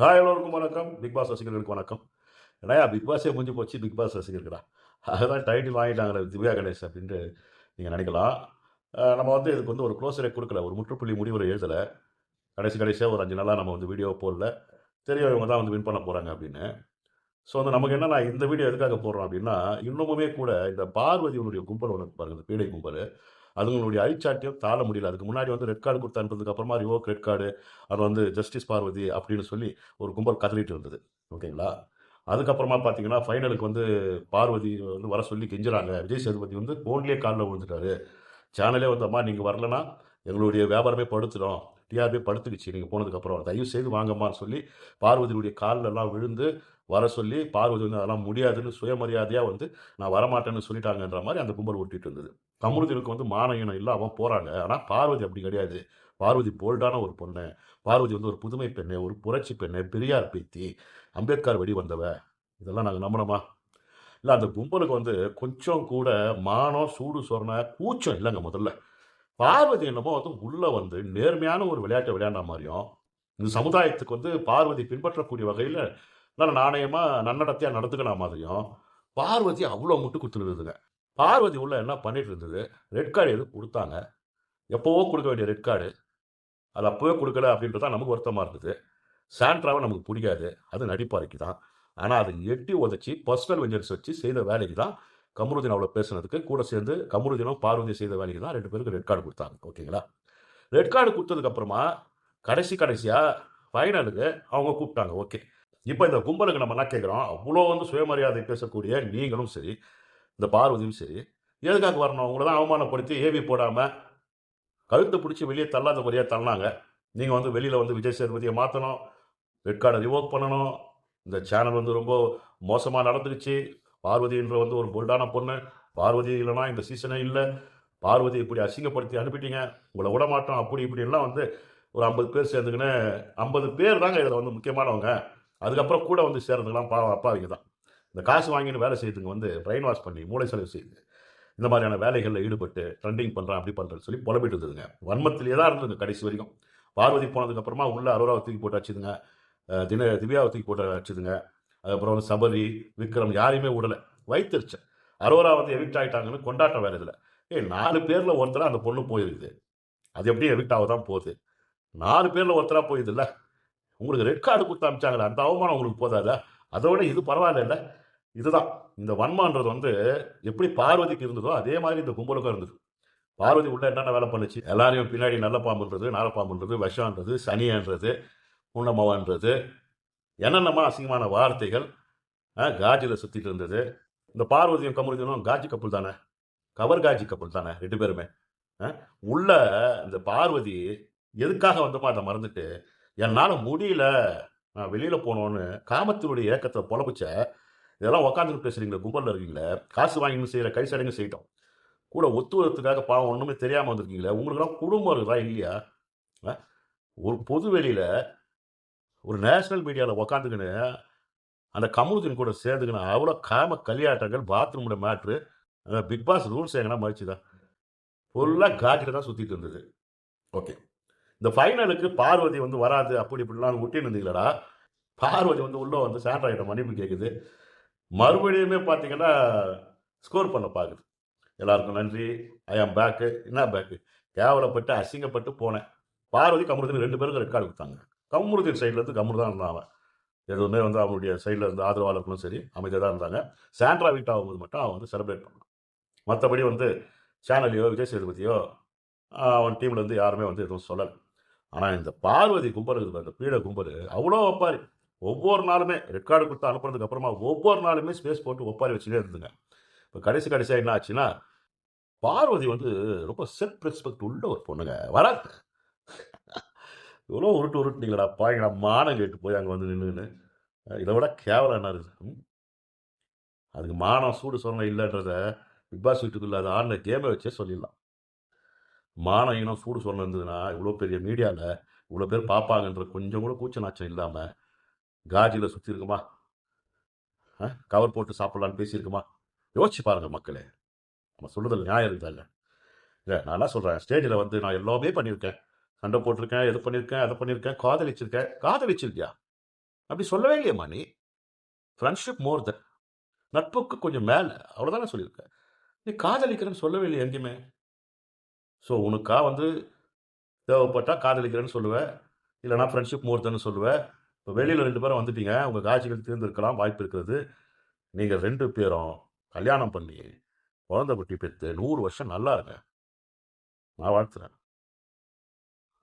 Hi எல்லோருக்கும் வணக்கம். Big pass ரசிகர்களுக்கு வணக்கம். ஏன்னா பிக் பாஸே முடிஞ்சு போச்சு? பிக் பாஸ் ரசிகர்களா? அதுதான் டைட்டில் வாங்கிட்டாங்களே திவ்யா கணேஷ் அப்படின்ட்டு நீங்கள் நினைக்கலாம். நம்ம வந்து இதுக்கு வந்து ஒரு க்ளோஸரே கொடுக்கல. ஒரு முற்றுப்புள்ளி முடிவுரை எழுதலை. கடைசி கடைசியாக ஒரு அஞ்சு நாளாக நம்ம வந்து வீடியோ போடல. தெரியும் இவங்க தான் வந்து வின் பண்ண போகிறாங்க அப்படின்னு. ஸோ வந்து நமக்கு என்னன்னா இந்த வீடியோ எதுக்காக போடுறோம் அப்படின்னா இன்னமுமே கூட இந்த பார்வதியினுடைய கும்பல் ஒன்று பாருங்க இந்த பீடை கும்பல். அதுங்களுடைய அழிச்சாட்டியம் தாழ முடியல. அதுக்கு முன்னாடி வந்து ரெட் கார்டு கொடுத்து அனுப்புறதுக்கு அப்புறமா ரிவோக் ரெட் கார்டு அது வந்து ஜஸ்டிஸ் பார்வதி அப்படின்னு சொல்லி ஒரு கும்பல் கதறிட்டு இருந்தது. ஓகேங்களா? அதுக்கப்புறமா பார்த்தீங்கன்னா ஃபைனலுக்கு வந்து பார்வதி வந்து வர சொல்லி கெஞ்சுறாங்க. விஜய் சேதுபதி வந்து ஃபோன்லேயே காலில் விழுந்துட்டாரு. சேனலே வந்து அம்மா நீங்கள் வரலனா எங்களுடைய வியாபாரமே படுத்துடும் டிஆர்பி படுத்துக்கிச்சு. நீங்கள் போனதுக்கப்புறம் தயவு செய்து வாங்கம்மான்னு சொல்லி பார்வதியுடைய காலிலெல்லாம் விழுந்து வர சொல்லி பார்வதி வந்து அதெல்லாம் முடியாதுன்னு சுயமரியாதையாக வந்து நான் வரமாட்டேன்னு சொல்லிட்டாங்கன்ற மாதிரி அந்த கும்பல் ஒட்டிட்டு இருந்தது. கமருதீனுக்கு வந்து மானயனம் இல்லாமல் போகிறாங்க ஆனால் பார்வதி அப்படி கிடையாது. பார்வதி போல்டான ஒரு பொண்ணு. பார்வதி வந்து ஒரு புதுமை பெண்ணு ஒரு புரட்சி பெண்ணு பெரியார் பேத்தி அம்பேத்கர் வெடி வந்தவ. இதெல்லாம் நாங்கள் நம்பணுமா? இல்லை அந்த கும்பலுக்கு வந்து கொஞ்சம் கூட மானம் சூடு சொரணை கூச்சம் இல்லைங்க முதல்ல. பார்வதி என்னமோ வந்து உள்ளே வந்து நேர்மையான ஒரு விளையாட்டை விளையாண்ட மாதிரியும் இந்த சமுதாயத்துக்கு வந்து பார்வதி பின்பற்றக்கூடிய வகையில் நல்ல நாணயமாக நன்னடத்தையாக நடந்துக்கின மாதிரியும் பார்வதி அவ்வளோ முட்டு கொடுத்துருந்ததுங்க பார்வதி உள்ள என்ன பண்ணிட்டு இருந்தது? ரெட் கார்டு எதுவும் கொடுத்தாங்க? எப்போவோ கொடுக்க வேண்டிய ரெட் கார்டு அது அப்போவே கொடுக்கல அப்படின்றது தான் நமக்கு வருத்தமாக இருந்தது. சாண்ட்ராவை நமக்கு பிடிக்காது. அது நடிப்பாருக்கு தான். ஆனால் அதை எட்டி உதச்சி பர்சனல் வெஞ்சர்ஸ் வச்சு செய்த வேலைக்கு தான் கமருதீன் அவ்வளோ பேசுனதுக்கு கூட சேர்ந்து கமருதீனும் பார்வதி செய்த வேலைக்கு தான் ரெண்டு பேருக்கு ரெட் கார்டு கொடுத்தாங்க. ஓகேங்களா? ரெட் கார்டு கொடுத்ததுக்கப்புறமா கடைசி கடைசியாக ஃபைனலுக்கு அவங்க கூப்பிட்டாங்க. ஓகே. இப்போ இந்த கும்பலுக்கு நம்ம என்ன கேட்குறோம் அவ்வளோ வந்து சுயமரியாதை பேசக்கூடிய நீங்களும் சரி இந்த பார்வதியும் சரி எதுக்காக வரணும்? உங்களை தான் அவமானப்படுத்தி ஏவி போடாமல் கழுத்தை பிடிச்சி வெளியே தள்ளாத முறையாக தள்ளினாங்க நீங்கள் வந்து வெளியில் வந்து விஜய் சேதுபதியை மாற்றணும் ரெட் கார்டை ரிவோக் பண்ணணும். இந்த சேனல் வந்து ரொம்ப மோசமாக நடந்துருச்சு. பார்வதின்ற வந்து ஒரு போல்டான பொண்ணு. பார்வதி இல்லைனா இந்த சீசனே இல்லை. பார்வதி இப்படி அசிங்கப்படுத்தி அனுப்பிட்டீங்க. உங்களை விடமாட்டோம். அப்படி இப்படின்லாம் வந்து ஒரு ஐம்பது பேர் சேர்ந்துக்கின்னு ஐம்பது பேர் தாங்க இதில் வந்து முக்கியமானவங்க. அதுக்கப்புறம் கூட வந்து சேர்றதுக்கெல்லாம் பா அப்பாவிங்க தான் இந்த காசு வாங்கின்னு வேலை செய்யறதுக்கு வந்து பிரெயின் வாஷ் பண்ணி மூளை செலவு செய்யுது இந்த மாதிரியான வேலைகளில் ஈடுபட்டு ட்ரெண்டிங் பண்ணுறேன் அப்படி பண்ணுறேன்னு சொல்லி புலம்பிட்டு இருந்ததுங்க. வன்மத்திலே தான் இருந்ததுங்க கடைசி வரைக்கும். பார்வதி போனதுக்கப்புறமா உள்ள அரோராவை தூக்கி போட்டு வச்சுதுங்க தின திவ்யாவை தூக்கி போட்டு வச்சுதுங்க அதுக்கப்புறம் வந்து சபரி விக்ரம் யாரையுமே விடலை. வைத்திருச்சேன் அரோரா வந்து எவிக்ட் ஆகிட்டாங்கன்னு கொண்டாட்டம் வேறு இதில். ஏய் நாலு பேரில் ஒருத்தராக அந்த பொண்ணு போயிருக்குது. அது எப்படி எவிக்ட் ஆக தான் போகுது. நாலு பேரில் ஒருத்தராக போயிருதுல்ல உங்களுக்கு ரெட் கார்டு கொடுத்து அமிச்சாங்களே அந்த அவமானம் உங்களுக்கு போதாதா? அதோட இது பரவாயில்ல இல்லை இதுதான். இந்த வன்மான்றது வந்து எப்படி பார்வதிக்கு இருந்ததோ அதே மாதிரி இந்த கும்பலுக்கும் இருந்தது. பார்வதி உள்ள என்னென்ன வேலை பண்ணுச்சு? எல்லாரையும் பின்னாடி நல்ல பாம்புன்றது நால பாம்புன்றது விஷான்றது சனியன்றது உண்ணமவன்றது என்னென்னமா அசிங்கமான வார்த்தைகள் காஜில் சுற்றிட்டு இருந்தது. இந்த பார்வதியும் கமருதியும் காஜி கப்பல் தானே? கவர் காஜி கப்பல் தானே ரெண்டு பேருமே? ஆ? உள்ள இந்த பார்வதி எதுக்காக வந்தோமோ அதை மறந்துட்டு என்னால் முடியல. நான் வெளியில் போனோன்னு காமத்தினுடைய ஏக்கத்தை புலப்பிச்ச இதெல்லாம் உக்காந்துட்டு பேசுறீங்களே கும்பலில் இருக்கீங்களே. காசு வாங்கின்னு செய்கிற கை சடங்கு செய்யட்டும். கூட ஒத்துவதற்காக பாவம் ஒன்றுமே தெரியாமல் வந்திருக்கீங்களே. உங்களுக்கெல்லாம் குடும்பம் இருக்குதா இல்லையா? ஆ? ஒரு பொது வெளியில் ஒரு நேஷனல் மீடியாவில் உக்காந்துக்கின்னு அந்த கமுதின் கூட சேர்ந்துக்கின்னு அவ்வளோ காம கல்யாட்டங்கள் பாத்ரூமோட மேட்ரு பிக் பாஸ் ரூல்ஸ் எங்கன்னா மதிச்சுதான் ஃபுல்லாக காட்டில் தான் சுற்றிட்டு இருந்தது. ஓகே இந்த ஃபைனலுக்கு பார்வதி வந்து வராது அப்படி இப்படிலாம் ஒட்டின்னு இருந்தீங்களடா பார்வதி வந்து உள்ளே வந்து சாண்ட்ராய்ட மன்னிப்பு கேட்குது மறுபடியுமே பார்த்தீங்கன்னா ஸ்கோர் பண்ண பார்க்குது எல்லாருக்கும் நன்றி. ஐ ஆம் பேக்கு என்ன பேக்கு கேவலப்பட்டு அசிங்கப்பட்டு போனேன். பார்வதி கமருதீன் ரெண்டு பேருக்கும் ரெக்கார்டு கொடுத்தாங்க. கமருதீன் சைட்லேருந்து கமரு தான் இருந்தான் அவன். எதுவுமே வந்து அவனுடைய சைடில் இருந்து ஆதரவாளர்களும் சரி அமைதியாக தான் இருந்தாங்க. சாண்ட்ரா வீட் ஆகும்போது மட்டும் அவன் வந்து செலிப்ரேட் பண்ணான். மற்றபடி வந்து சேனலையோ விஜய் சேதுபதியோ அவன் டீம்லேருந்து யாருமே வந்து எதுவும் சொல்லலை. ஆனால் இந்த பார்வதி கும்பல் இருக்குது அந்த பீட கும்பல். அவ்வளோ ஒப்பாரி. ஒவ்வொரு நாளுமே ரெக்கார்டு கொடுத்து அனுப்புறதுக்கு அப்புறமா ஒவ்வொரு நாளுமே ஸ்பேஸ் போட்டு ஒப்பாரி வச்சுட்டே இருந்துங்க. இப்போ கடைசி கடைசியாக என்ன ஆச்சுன்னா பார்வதி வந்து ரொம்ப செல்ஃப் ரெஸ்பெக்ட் உள்ள ஒரு பொண்ணுங்க. வராது இவ்வளோ உருட்டு உருட்டுனீங்களா பாய்ங்களா மானம் கேட்டு போய் அங்கே வந்து நின்றுன்னு இதை விட கேவலம் என்ன இருக்குது? ம்? அதுக்கு மானம் சூடு சொன்ன இல்லைன்றத பிக் பாஸ் வீட்டுக்குள்ள அதை ஆடின கேமை வச்சே சொல்லிடலாம். மான இனம் சூடு சொல்ல இருந்ததுன்னா இவ்வளோ பெரிய மீடியாவில் இவ்வளோ பேர் பார்ப்பாங்கன்ற கொஞ்சம் கூட கூச்ச நாச்சம் இல்லாமல் காஜியில் சுற்றி இருக்குமா? கவர் போட்டு சாப்பிட்லான்னு பேசியிருக்குமா? யோசிச்சு பாருங்கள் மக்களே. நம்ம சொல்லுறதுல நியாயம் இருக்குதா இல்லை இல்லை நான் சொல்கிறேன் ஸ்டேஜில் வந்து நான் எல்லாமே பண்ணியிருக்கேன். சண்டை போட்டிருக்கேன் எது பண்ணியிருக்கேன் அதை பண்ணியிருக்கேன் காதலிச்சிருக்கேன். காதலிச்சிருக்கியா? அப்படி சொல்லவே இல்லையம்மா நீ. ஃப்ரெண்ட்ஷிப் மோர் த நட்புக்கு கொஞ்சம் மேலே. அவ்வளோதானே சொல்லியிருக்கேன் நீ காதலிக்கிறேன்னு சொல்லவே இல்லை எங்கேயுமே. ஸோ உனக்கா வந்து தேவைப்பட்டால் காதலிக்கிறேன்னு சொல்லுவேன் இல்லைனா ஃப்ரெண்ட்ஷிப் மோர்த்தன்னு சொல்லுவேன் இப்போ வெளியில் ரெண்டு பேரும் வந்துட்டீங்க. உங்கள் காட்சிகள் தேர்ந்தெடுக்கலாம் வாய்ப்பு இருக்கிறது நீங்கள் ரெண்டு பேரும் கல்யாணம் பண்ணி குழந்தை குட்டி பெற்று நூறு வருஷம் நல்லா இருங்க. நான் வாழ்த்துறேன்.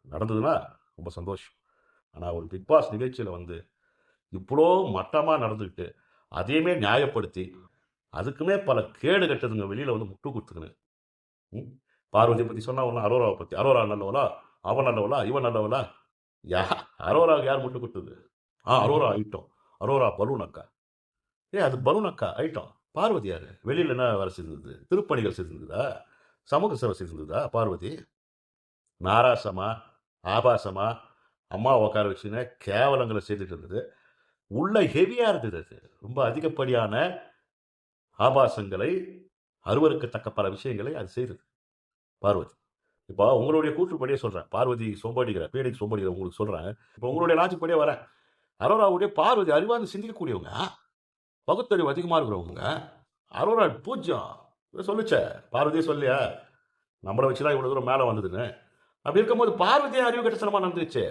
நடந்ததுன்னா ரொம்ப சந்தோஷம். ஆனால் ஒரு பிக் பாஸ் நிகழ்ச்சியில் வந்து இவ்வளோ மட்டமாக நடந்துக்கிட்டு அதையுமே நியாயப்படுத்தி அதுக்குமே பல கேடு கட்டதுங்க. வெளியில் வந்து முட்டு கொடுத்துக்கணு பார்வதியை பற்றி சொன்னா ஒன்று அரோராவை பற்றி அரோரா நல்லவளா? அவன் நல்லவளா? இவன் நல்லவளா? யா அரோராவுக்கு யார் முட்டு கொடுத்தது? ஆ அரோரா ஐட்டம் அரோரா பலூன் அக்கா. ஏ அது பலூன் அக்கா ஐட்டம் பார்வதி யார்? வெளியில் என்ன வேலை செஞ்சிருந்தது? திருப்பணிகள் செஞ்சிருந்ததா? சமூக சேவை செஞ்சிருந்ததா பார்வதி? நாராசமா? ஆபாசமா? அம்மா உட்கார வச்சுன்னு கேவலங்களை செய்துட்டு இருந்தது. உள்ள ஹெவியாக இருந்தது அது. ரொம்ப அதிகப்படியான ஆபாசங்களை அருவருக்கத்தக்க பல விஷயங்களை அது செய்தது. பார்வதி. இப்போ உங்களுடைய கூற்றுப்படியே சொல்கிறேன் பார்வதி சோம்பாடிக்கிற பேடிக்கு சோம்பாடிக்கிற உங்களுக்கு சொல்கிறேன் இப்போ உங்களுடைய லாஜிப்படியே வரேன். அரோராவுடைய பார்வதி அறிவார்ந்து சிந்திக்கக்கூடியவங்க பகுத்தறிவு அதிகமாக இருக்கிறவங்க அரோரா பூஜ்யம் இதை சொல்லுச்சே. பார்வதியே சொல்லியா நம்மளை வச்சு தான் இவ்வளோ தூரம் மேலே வந்ததுன்னு. அப்படி இருக்கும்போது பார்வதியே அறிவு கட்டசனமாக நடந்துச்சு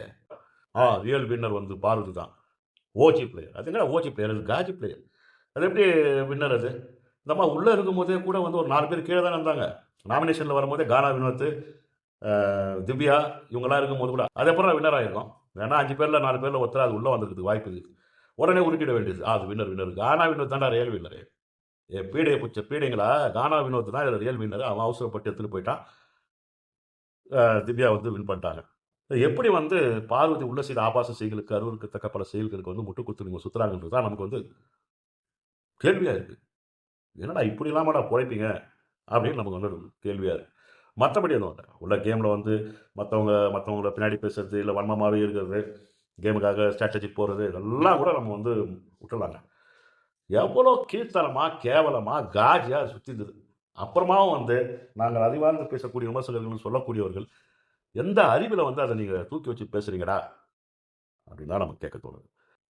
ஆ ரியல் வின்னர் வந்து பார்வதி தான். ஓஜி பிளேயர் அது என்ன ஓஜி பிளேயர் அது காஜி பிளேயர் அது எப்படி வின்னர் அது? இந்த அம்மா உள்ளே இருக்கும்போதே கூட வந்து ஒரு நாலு பேர் கீழே தான் இருந்தாங்க. நாமினேஷனில் வரும்போதே கானா வினோத் திவ்யா இவங்கெல்லாம் இருக்கும்போது கூட அது அப்புறம் வின்னர் ஆகிருக்கும் ஏன்னா அஞ்சு பேரில் நாலு பேரில் ஒருத்தர் அது உள்ளே வந்திருக்குது வாய்ப்பு இருக்குது உடனே உருட்டிட வேண்டியது. அது வின்னர் வின்னர் கானா வினோத் தான்டா ரியல் வின்னர் ஏ பீடையை பிடிச்ச பீடைங்களா? கானா வினோத் தான் இதில் ரியல் வின்னர் அவன் அவசரப்பட்டு எடுத்துகிட்டு போயிட்டான். திவ்யா வந்து வின் பண்ணிட்டாங்க. எப்படி வந்து பார்வதி உள்ள செய்த ஆபாச செய்களுக்கு அருவருக்கு தக்க பல செயல்களுக்கு வந்து முட்டு குத்து நீங்கள் சுற்றுறாங்கன்றது தான் நமக்கு வந்து கேள்வியாக இருக்குது என்னடா இப்படி இல்லாமடா அப்படின்னு நமக்கு வந்து ஒரு கேள்வியாக இருக்குது மற்றபடி எதுவும் இல்லை. உள்ள கேமில் வந்து மற்றவங்க மற்றவங்கள பின்னாடி பேசுறது இல்லை வன்மமாகவே இருக்கிறது கேமுக்காக ஸ்ட்ராட்டஜி போகிறது இதெல்லாம் கூட நம்ம வந்து விட்டுலாங்க எவ்வளோ கீழ்த்தனமாக கேவலமாக காஜியாக சுற்றி இருந்தது அப்புறமாவும் வந்து நாங்கள் அறிவார்ந்து பேசக்கூடிய விமர்சகர்கள் சொல்லக்கூடியவர்கள் எந்த அறிவில் வந்து அதை நீங்கள் தூக்கி வச்சு பேசுகிறீங்கடா அப்படின்னு தான் நமக்கு கேட்க தோணுது.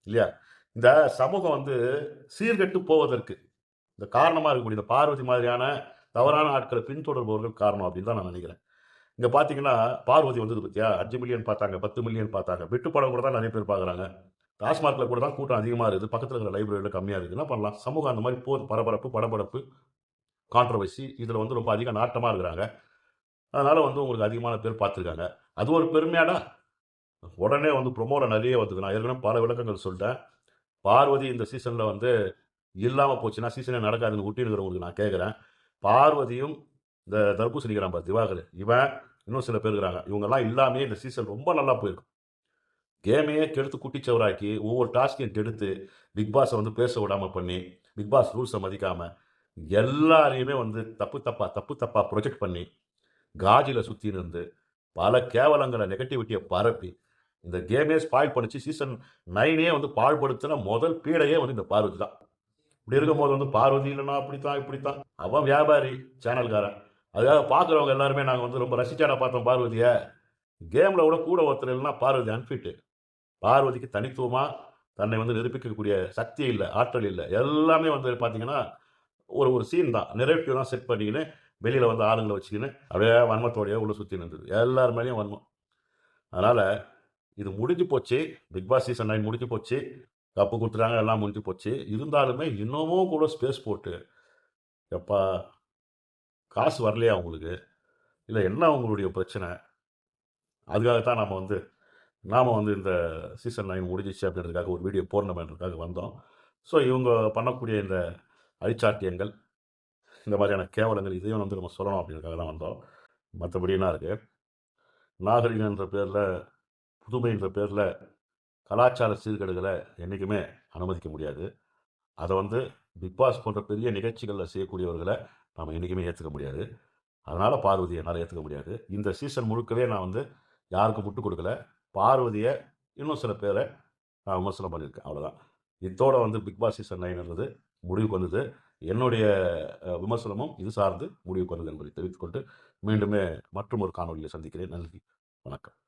இல்லையா? இந்த சமூகம் வந்து சீர்கெட்டு போவதற்கு இந்த காரணமாக இருக்கக்கூடிய இந்த பார்வதி மாதிரியான தவறான ஆட்களை பின்தொடர்பவர்கள் காரணம் அப்படின்னு தான் நான் நினைக்கிறேன். இங்கே பார்த்தீங்கன்னா பார்வதி வந்தது பத்தியா? அஞ்சு மில்லியன் பார்த்தாங்க பத்து மில்லியன் பார்த்தாங்க. வெட்டு படம் கூட தான் நிறைய பேர் பார்க்குறாங்க டாஸ்மார்க்கில் கூட தான் கூட்டம் அதிகமாக இருக்குது. பக்கத்தில் இருக்கிற லைப்ரரியில் கம்மியாக இருக்குது. என்ன பண்ணலாம்? சமூகம் அந்த மாதிரி போகுது பரபரப்பு படபடப்பு கான்ட்ரவர்சி இதில் வந்து ரொம்ப அதிக நாட்டமாக இருக்கிறாங்க. அதனால் வந்து உங்களுக்கு அதிகமான பேர் பார்த்துருக்காங்க. அது ஒரு பெருமையாடா. உடனே வந்து ப்ரொமோவில் நிறைய வந்தது. நான் ஏற்கனவே பல விளக்கங்கள் சொல்லிட்டேன். பார்வதி இந்த சீசனில் வந்து இல்லாமல் போச்சுன்னா சீசனே நடக்காதுன்னு விட்டிருக்கிறவங்களுக்கு நான் கேட்குறேன் பார்வதியும் இந்த தர்பூசணிக்கிறான் பார் திவாகர். இவன் இன்னும் சில பேர் இருக்கிறாங்க. இவங்கெல்லாம் இல்லாமே இந்த சீசன் ரொம்ப நல்லா போயிருக்கும். கேமையே கெடுத்து குட்டிச்சவராக்கி ஒவ்வொரு டாஸ்கையும் கெடுத்து பிக் பாஸை வந்து பேச விடாமல் பண்ணி பிக் பாஸ் ரூல்ஸை மதிக்காமல் எல்லாரையுமே வந்து தப்பு தப்பாக தப்பு தப்பாக ப்ரொஜெக்ட் பண்ணி காஜியில் சுற்றி இருந்து பல கேவலங்களை நெகட்டிவிட்டியை பரப்பி இந்த கேமே ஸ்பாயில் பண்ணிச்சு. சீசன் நைனே வந்து பாழ்படுத்தின முதல் பீடையே வந்து இந்த பார்வதி தான். இப்படி இருக்கும்போது வந்து பார்வதி இல்லைன்னா அப்படித்தான் இப்படித்தான். அவன் வியாபாரி சேனல்காரன். அதுக்காக பார்க்குறவங்க எல்லாருமே நாங்கள் வந்து ரொம்ப ரசிச்சாடா பார்த்தோம் பார்வதியை. கேமில் கூட கூட ஒருத்தர் இல்லைன்னா பார்வதி அன்ஃபிட்டு பார்வதிக்கு தனித்துவமாக தன்னை வந்து நிரூபிக்கக்கூடிய சக்தி இல்லை ஆற்றல் இல்லை. எல்லாமே வந்து பார்த்தீங்கன்னா ஒரு ஒரு சீன் தான். நெரேட்டிவ் தான் செட் பண்ணிக்கின்னு வெளியில் வந்து ஆளுங்களை வச்சுக்கின்னு அப்படியே வன்மத்தோடையே உள்ளே சுற்றி நின்றுது. எல்லார் மேலேயும் வன்மம். அதனால் இது முடிஞ்சு போச்சு. பிக் பாஸ் சீசன் நைன் முடிஞ்சு போச்சு. கப்பு கொடுத்துட்டாங்க எல்லாம் முடிஞ்சு போச்சு. இருந்தாலுமே இன்னமும் கூட ஸ்பேஸ் போட்டு எப்பா காசு வரலையா உங்களுக்கு? இல்லை என்ன உங்களுடைய பிரச்சனை? அதுக்காகத்தான் நம்ம வந்து நாம் வந்து இந்த சீசன் நைன் முடிஞ்சிச்சு அப்படின்றதுக்காக ஒரு வீடியோ போடணுமேன்றதுக்காக வந்தோம். ஸோ இவங்க பண்ணக்கூடிய இந்த அழிச்சாட்டியங்கள் இந்த மாதிரியான கேவலங்கள் இதையும் வந்து நம்ம சொல்லணும் அப்படின்றதுக்காக தான் வந்தோம். மற்றபடினா இருக்குது நாகரிகன்ற பேரில் புதுமைன்ற பேரில் கலாச்சார சீர்கேடுகளை என்றைக்குமே அனுமதிக்க முடியாது. அதை வந்து பிக் பாஸ் போன்ற பெரிய நிகழ்ச்சிகளில் செய்யக்கூடியவர்களை நாம் என்றைக்குமே ஏற்றுக்க முடியாது. அதனால் பார்வதியை என்னால் ஏற்றுக்க முடியாது. இந்த சீசன் முழுக்கவே நான் வந்து யாருக்கும் முட்டு கொடுக்கல. பார்வதியை இன்னும் சில பேரை நான் விமர்சனம் பண்ணியிருக்கேன். அவ்வளோதான் இதோட வந்து பிக் பாஸ் சீசன் நைன்ன்றது முடிவுக்கு வந்தது. என்னுடைய விமர்சனமும் இது சார்ந்து முடிவுக்கு வந்தது என்பதை தெரிவித்துக்கொண்டு மீண்டுமே மற்றும் ஒரு காணொலியை சந்திக்கிறேன். நன்றி. வணக்கம்.